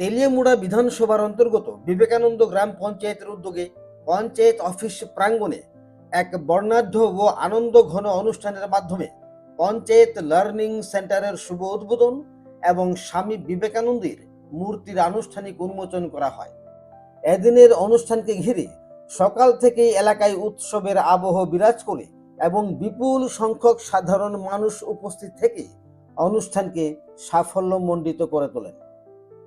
তেলিয়ামুড়া বিধানসভার অন্তর্গত বিবেকানন্দ গ্রাম পঞ্চায়েতের উদ্যোগে পঞ্চায়েত অফিস প্রাঙ্গণে এক বর্ণাঢ্য ও আনন্দ ঘন অনুষ্ঠানের মাধ্যমে পঞ্চায়েত লার্নিং সেন্টারের শুভ উদ্বোধন এবং স্বামী বিবেকানন্দের মূর্তির আনুষ্ঠানিক উন্মোচন করা হয়। এদিনের অনুষ্ঠানকে ঘিরে সকাল থেকেই এলাকায় উৎসবের আবহ বিরাজ করে এবং বিপুল সংখ্যক সাধারণ মানুষ উপস্থিত থেকে অনুষ্ঠানকে সাফল্যমণ্ডিত করে তোলেন।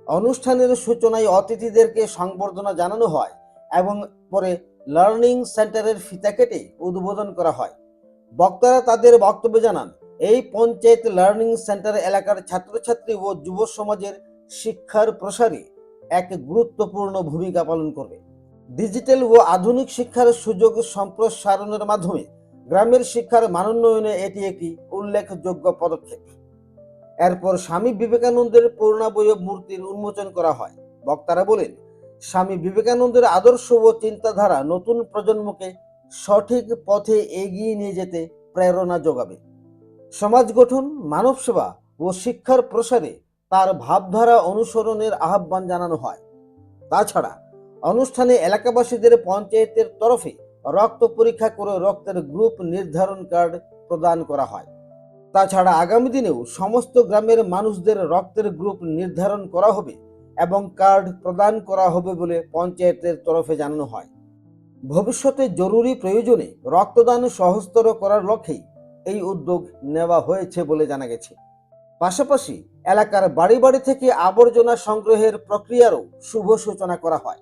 অনুষ্ঠানের সূচনায় অতিথিদেরকে সংবর্ধনা জানানো হয় এবং পরে লার্নিং সেন্টারের ফিতা কেটে উদ্বোধন করা হয়। বক্তারা তাদের বক্তব্যে জানান, এই পঞ্চায়েত লার্নিং সেন্টার এলাকার ছাত্রছাত্রী ও যুব সমাজের শিক্ষার প্রসারে এক গুরুত্বপূর্ণ ভূমিকা পালন করবে। ডিজিটাল ও আধুনিক শিক্ষার সুযোগ সম্প্রসারণের মাধ্যমে গ্রামের শিক্ষার মানোন্নয়নে এটি একটি উল্লেখযোগ্য পদক্ষেপ। এরপর স্বামী বিবেকানন্দের পূর্ণাবয় মূর্তির উন্মোচন করা হয়। বক্তারা বলেন, স্বামী বিবেকানন্দের আদর্শ ও চিন্তাধারা নতুন প্রজন্মকে সঠিক পথে এগিয়ে নিয়ে যেতে প্রেরণা যোগাবে। সমাজ গঠন, মানব সেবা ও শিক্ষার প্রসারে তার ভাবধারা অনুসরণের আহ্বান জানানো হয়। তাছাড়া, অনুষ্ঠানে এলাকাবাসীদের পঞ্চায়েতের তরফে রক্ত পরীক্ষা করে রক্তের গ্রুপ নির্ধারণ কার্ড প্রদান করা হয়। তাছাড়া আগামী দিনেও সমস্ত গ্রামের মানুষদের রক্তের গ্রুপ নির্ধারণ করা হবে এবং কার্ড প্রদান করা হবে বলে পঞ্চায়েতের তরফে জানানো হয়। ভবিষ্যতে জরুরি প্রয়োজনে রক্তদান সহজতর করার লক্ষ্যেই এই উদ্যোগ নেওয়া হয়েছে বলে জানা গেছে। পাশাপাশি এলাকার বাড়ি বাড়ি থেকে আবর্জনা সংগ্রহের প্রক্রিয়ারও শুভ সূচনা করা হয়।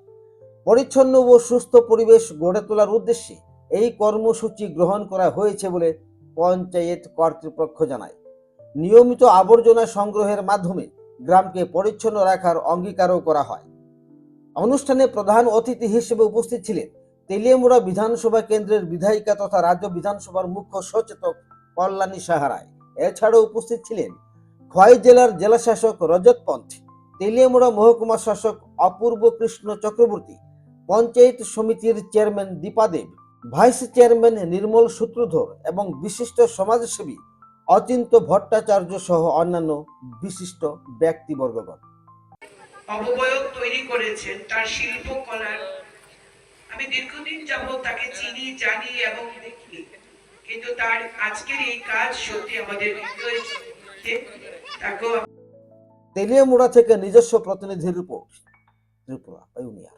পরিচ্ছন্ন ও সুস্থ পরিবেশ গড়ে তোলার উদ্দেশ্যে এই কর্মসূচি গ্রহণ করা হয়েছে বলে পঞ্চায়েত কর্তৃপক্ষ জানায়। নিয়মিত আবর্জনা সংগ্রহের মাধ্যমে গ্রামকে পরিচ্ছন্ন রাখার অঙ্গীকারও করা হয়। অনুষ্ঠানে প্রধান অতিথি হিসেবে উপস্থিত ছিলেন তেলিয়ামুড়া বিধানসভা কেন্দ্রের বিধায়িকা তথা রাজ্য বিধানসভার মুখ্য সচেতক কল্যাণী সাহারায়। এছাড়াও উপস্থিত ছিলেন খোয়াই জেলার জেলা শাসক রজত পন্থ, তেলিয়ামুড়া মহকুমা শাসক অপূর্ব কৃষ্ণ চক্রবর্তী, পঞ্চায়েত সমিতির chairman Dipa Deb vice chairman Nirmal Sutradhar এবং বিশিষ্ট সমাজসেবী অচিন্ত ভট্টাচার্য সহ অন্যান্য বিশিষ্ট ব্যক্তিবর্গগণ। অবয়ব তৈরি করেছেন তার শিল্পকলার। আমি দীর্ঘদিন যাবত তাকে চিনি জানি এবং দেখি। কিন্তু তার আজকের এই কাজ সত্যি আমাদের হৃদয়ে। তাকেও তেলিয়ামুড়া থেকে নিজস্ব প্রতিনিধি রিপোর্ট ত্রিপুরা পাইউনিয়ার।